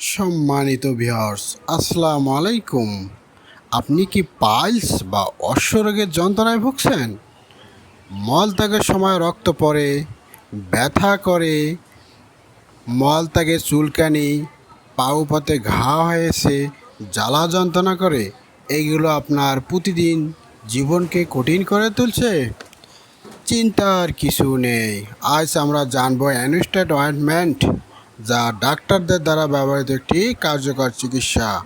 সম্মানিত ভিউয়ার্স আসসালামু আলাইকুম। আপনি কি পাইলস বা অশ্বরোগের যন্ত্রণায় ভুগছেন? মলত্যাগের সময় রক্ত পড়ে, ব্যথা করে মলত্যাগে চুলকানি পাউপাতে ঘা হয়েছে জ্বালা যন্ত্রণা করে এইগুলো আপনার প্রতিদিন জীবনকে কঠিন করে তুলছে? চিন্তার কিছু নেই। আজ আমরা জানব অ্যানুস্টেড অয়েন্টমেন্ট যা ডাক্তারদের দ্বারা ব্যবহৃত একটি কার্যকর চিকিৎসা।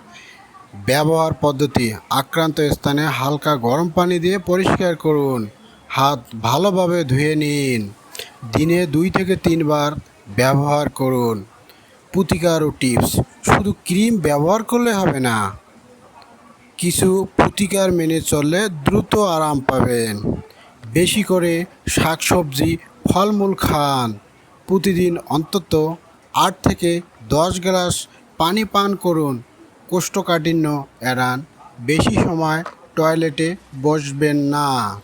ব্যবহার পদ্ধতি, আক্রান্ত স্থানে হালকা গরম পানি দিয়ে পরিষ্কার করুন। হাত ভালোভাবে ধুয়ে নিন। দিনে দুই থেকে তিনবার ব্যবহার করুন। প্রতিকার ও টিপস, শুধু ক্রিম ব্যবহার করলে হবে না। কিছু প্রতিকার মেনে চললে দ্রুত আরাম পাবেন। বেশি করে শাকসবজি, ফলমূল খান। প্রতিদিন অন্তত আট থেকে দশ গ্লাস পানি পান করুন। কোষ্ঠকাঠিন্য এড়ান। বেশি সময় টয়লেটে বসবেন না।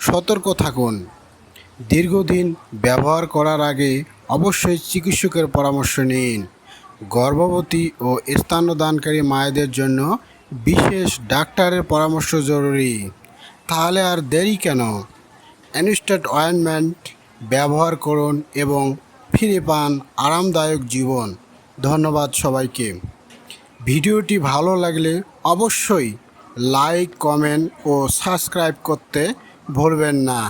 সতর্ক থাকুন। দীর্ঘদিন ব্যবহার করার আগে অবশ্যই চিকিৎসকের পরামর্শ নিন। গর্ভবতী ও স্থানদানকারী মায়েদের জন্য বিশেষ ডাক্তারের পরামর্শ জরুরি। তাহলে আর দেরি কেন? অ্যানিস্টেট অয়েনমেন্ট ব্যবহার করুন এবং ফিরে পান আরামদায়ক জীবন। ধন্যবাদ সবাইকে। ভিডিওটি ভালো লাগলে অবশ্যই লাইক, কমেন্ট ও সাবস্ক্রাইব করতে ভুলবেন না।